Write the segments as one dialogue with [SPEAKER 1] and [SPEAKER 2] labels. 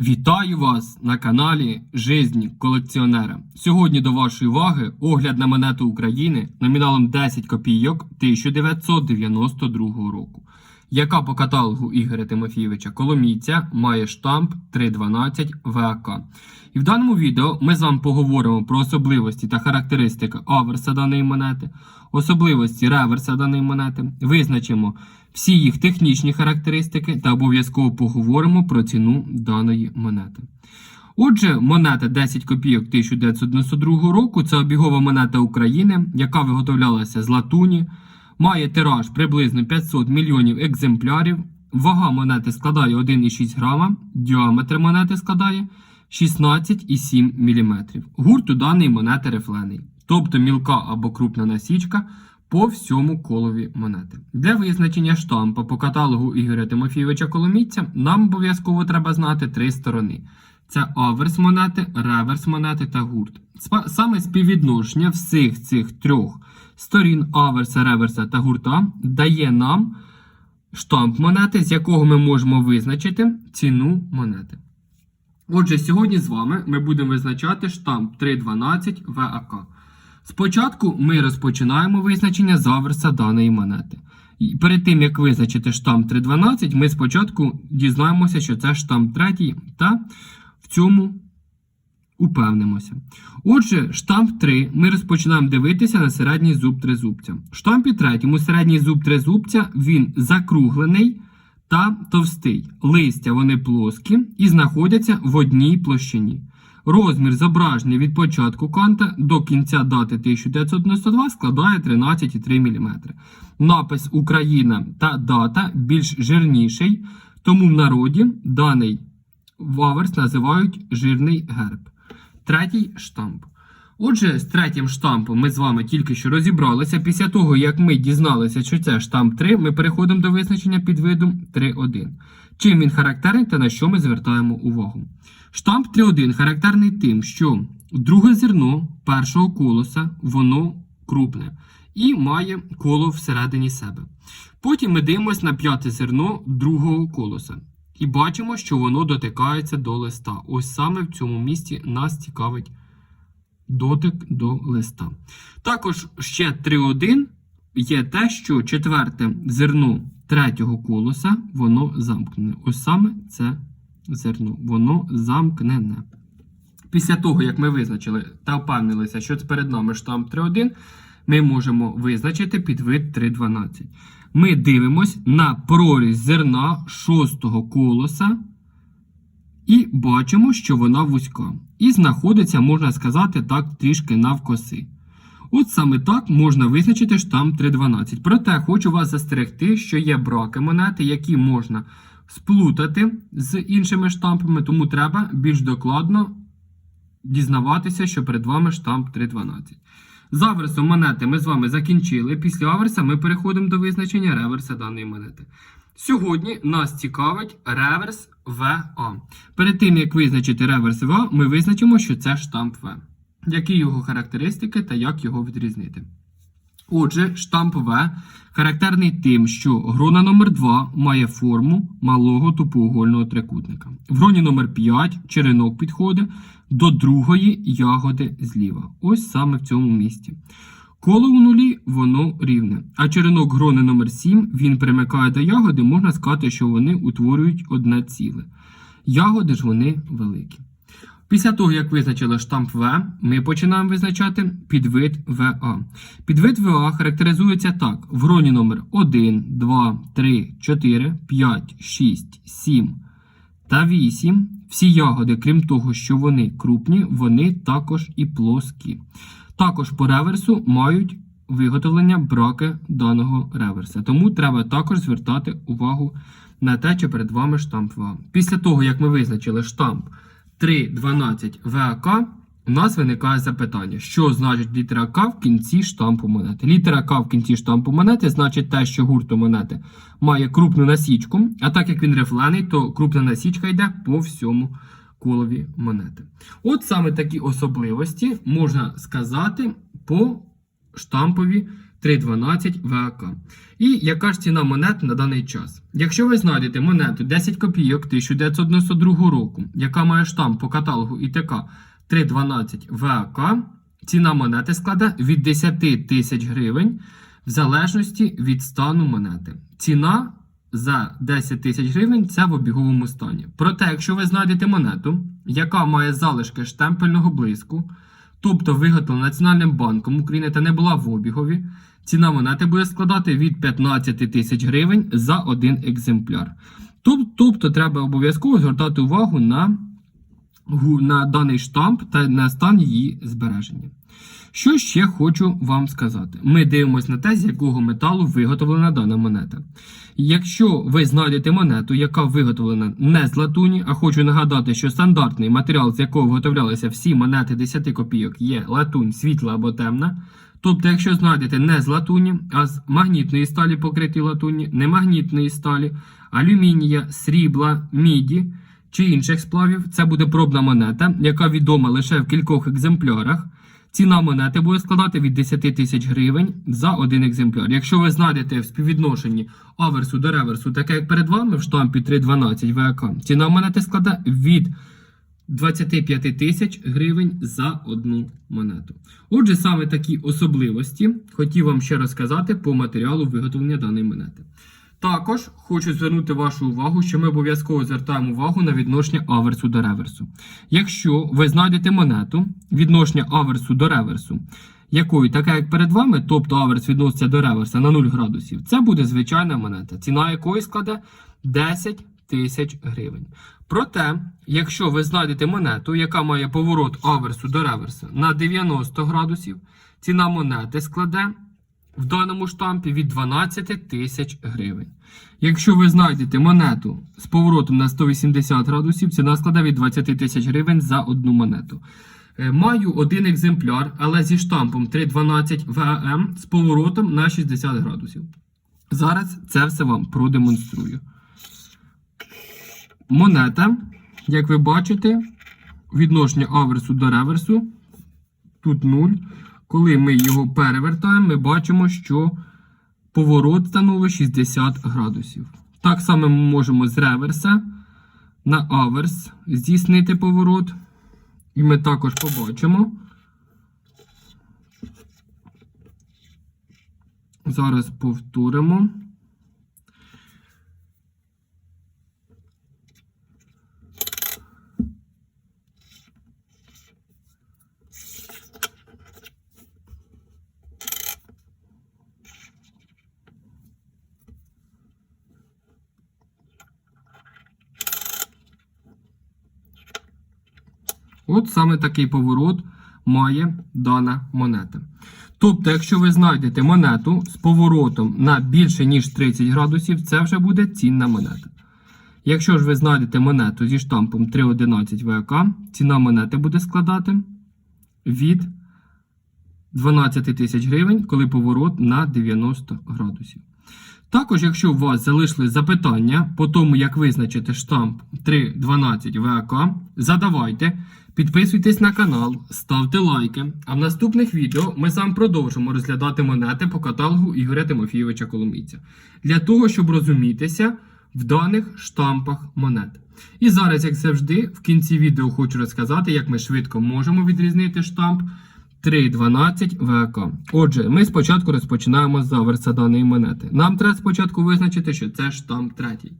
[SPEAKER 1] Вітаю вас на каналі Жизнь колекціонера. Сьогодні до вашої уваги огляд на монету України номіналом 10 копійок 1992 року, яка по каталогу Ігоря Тимофійовича Коломійця має штамп 312 ВАК. І в даному відео ми з вами поговоримо про особливості та характеристики аверса даної монети, особливості реверса даної монети, визначимо всі їх технічні характеристики та обов'язково поговоримо про ціну даної монети. Отже, монета 10 копійок 1992 року це обігова монета України, яка виготовлялася з латуні, має тираж приблизно 500 мільйонів екземплярів. Вага монети складає 1,6 грама, діаметр монети складає 16,7 мм. Гурт у даної монети рифлений, тобто мілка або крупна насічка по всьому колові монети. Для визначення штампа по каталогу Ігоря Тимофійовича Коломійця нам обов'язково треба знати три сторони: це аверс монети, реверс монети та гурт. Саме співвідношення всіх цих трьох сторін аверса, реверса та гурта дає нам штамп монети, з якого ми можемо визначити ціну монети. Отже, сьогодні з вами ми будемо визначати штамп 312 ВАК. Спочатку ми розпочинаємо визначення заверса даної монети. Перед тим як визначити штамп 312, ми спочатку дізнаємося, що це штамп 3 та в цьому упевнимося. Отже, штамп 3 ми розпочинаємо дивитися на середній зуб тризубця. В штампі 3 середній зуб тризубця він закруглений та товстий. Листя вони плоскі і знаходяться в одній площині. Розмір зображений від початку канта до кінця дати 1992 складає 13,3 мм. Напис Україна та дата більш жирніший, тому в народі даний ваверс називають жирний герб. Третій штамп. Отже, з третім штампом ми з вами тільки що розібралися. Після того, як ми дізналися, що це штамп 3, ми переходимо до визначення підвиду 3.1. Чим він характерний та на що ми звертаємо увагу. Штамп 3.1 характерний тим, що друге зерно першого колоса воно крупне і має коло всередині себе. Потім ми дивимося на п'яте зерно другого колоса. І бачимо, що воно дотикається до листа. Ось саме в цьому місці нас цікавить дотик до листа. Також ще 3.1 є те, що четверте зерно третього колоса, воно замкнене. Ось саме це зерно, воно замкнене. Після того, як ми визначили та впевнилися, що перед нами штамп 3.1, ми можемо визначити підвид 3.12. Ми дивимось на прорізь зерна шостого колоса і бачимо, що вона вузька. І знаходиться, можна сказати, так, трішки навкоси. От саме так можна визначити штамп 3.12. Проте хочу вас застерегти, що є браки монети, які можна сплутати з іншими штампами, тому треба більш докладно дізнаватися, що перед вами штамп 3.12. З аверсом монети ми з вами закінчили. Після аверса ми переходимо до визначення реверса даної монети. Сьогодні нас цікавить реверс ВА. Перед тим, як визначити реверс ВА, ми визначимо, що це штамп В. Які його характеристики та як його відрізнити. Отже, штамп В характерний тим, що грона номер 2 має форму малого тупоугольного трикутника. В гроні номер 5 черенок підходить до другої ягоди зліва. Ось саме в цьому місці. Коло у нулі воно рівне, а черенок грони номер 7 він примикає до ягоди, можна сказати, що вони утворюють одне ціле. Ягоди ж вони великі. Після того, як визначили штамп В, ми починаємо визначати підвид ВА. Підвид ВА характеризується так: в гроні номер 1, 2, 3, 4, 5, 6, 7 та 8. Всі ягоди, крім того, що вони крупні, вони також і плоскі. Також по реверсу мають виготовлення браки даного реверса. Тому треба також звертати увагу на те, що перед вами штамп ВА. Після того, як ми визначили штамп 3.12 ВАК, у нас виникає запитання, що значить літера К в кінці штампу монети. Літера К в кінці штампу монети значить те, що гурт монети має крупну насічку, а так як він рифлений, то крупна насічка йде по всьому колові монети. От саме такі особливості можна сказати по штампові 3,12 ВАК. І яка ж ціна монет на даний час? Якщо ви знайдете монету 10 копійок 1992 року, яка має штамп по каталогу ІТК 3,12 ВАК, ціна монети складе від 10 тисяч гривень в залежності від стану монети. Ціна за 10 тисяч гривень це в обіговому стані. Проте, якщо ви знайдете монету, яка має залишки штемпельного блиску, тобто виготовлена Національним банком України та не була в обігові, ціна монети буде складати від 15 тисяч гривень за один екземпляр. Тоб- Тобто треба обов'язково звертати увагу на, на даний штамп та на стан її збереження. Що ще хочу вам сказати? Ми дивимося на те, з якого металу виготовлена дана монета. Якщо ви знайдете монету, яка виготовлена не з латуні, а хочу нагадати, що стандартний матеріал, з якого виготовлялися всі монети 10 копійок, є латунь світла або темна. Тобто, якщо знайдете не з латуні, а з магнітної сталі покриті латуні, не магнітної сталі, алюмінія, срібла, міді чи інших сплавів, це буде пробна монета, яка відома лише в кількох екземплярах. Ціна монети буде складати від 10 тисяч гривень за один екземпляр. Якщо ви знайдете в співвідношенні аверсу до реверсу, таке як перед вами в штампі 312 ВК, ціна монети складе від 25 тисяч гривень за одну монету. Отже, саме такі особливості хотів вам ще розказати по матеріалу виготовлення даної монети. Також хочу звернути вашу увагу, що ми обов'язково звертаємо увагу на відношення аверсу до реверсу. Якщо ви знайдете монету відношення аверсу до реверсу, якою така як перед вами, тобто аверс відноситься до реверса на 0 градусів, це буде звичайна монета, ціна якої складе 10 тисяч гривень. Проте, якщо ви знайдете монету, яка має поворот аверсу до реверса на 90 градусів, ціна монети складе в даному штампі від 12 тисяч гривень. Якщо ви знайдете монету з поворотом на 180 градусів, ціна складе від 20 тисяч гривень за одну монету. Е, Маю один екземпляр, але зі штампом 312 ВАМ з поворотом на 60 градусів. Зараз це все вам продемонструю. Монета, як ви бачите, відношення аверсу до реверсу. Тут 0. Коли ми його перевертаємо, ми бачимо, що поворот становить 60 градусів. Так само ми можемо з реверса на аверс здійснити поворот. І ми також побачимо. Зараз повторимо. От саме такий поворот має дана монета. Тобто, якщо ви знайдете монету з поворотом на більше, ніж 30 градусів, це вже буде цінна монета. Якщо ж ви знайдете монету зі штампом 311 ВК, ціна монети буде складати від 12 тисяч гривень, коли поворот на 90 градусів. Також, якщо у вас залишили запитання по тому, як визначити штамп 312 ВАК, задавайте, підписуйтесь на канал, ставте лайки. А в наступних відео ми вами продовжимо розглядати монети по каталогу Ігоря Тимофійовича Коломійця для того, щоб розумітися в даних штампах монет. І зараз, як завжди, в кінці відео хочу розказати, як ми швидко можемо відрізнити штамп 3.12 ВК. Отже, ми спочатку розпочинаємо з аверса даної монети. Нам треба спочатку визначити, що це штамп третій.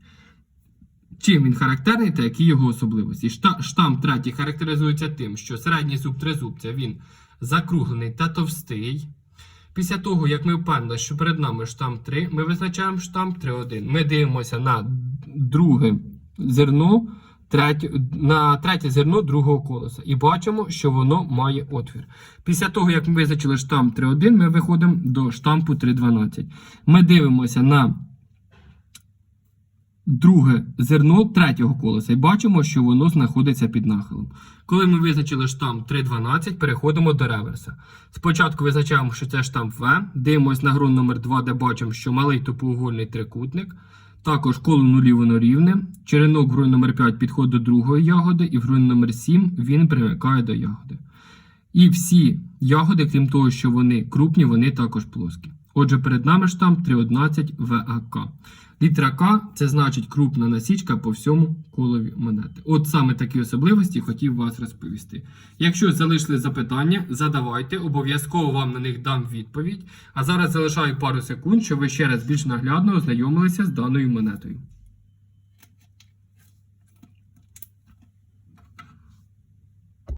[SPEAKER 1] Чим він характерний та які його особливості? Шта- Штамп третій характеризується тим, що середній зуб тризубця він закруглений та товстий. Після того, як ми впевнені, що перед нами штамп 3, ми визначаємо штамп 3.1. Ми дивимося на друге зерно, третє, на третє зерно другого колеса і бачимо, що воно має отвір. Після того, як ми визначили штамп 3.1, ми виходимо до штампу 3.12. Ми дивимося на друге зерно третього колеса і бачимо, що воно знаходиться під нахилом. Коли ми визначили штамп 3.12, переходимо до реверса. Спочатку визначаємо, що це штамп В, дивимося на ґрунт номер 2, де бачимо, що малий тупоугольний трикутник. Також коло нулі воно рівне. Черенок ґрунт номер 5 підходить до другої ягоди, і в ґрунт номер 7 він примикає до ягоди. І всі ягоди, крім того, що вони крупні, вони також плоскі. Отже, перед нами штамп 311 ВАК. Літера К це значить крупна насічка по всьому колові монети. От саме такі особливості хотів вас розповісти. Якщо залишили запитання, задавайте, обов'язково вам на них дам відповідь. А зараз залишаю пару секунд, щоб ви ще раз більш наглядно ознайомилися з даною монетою.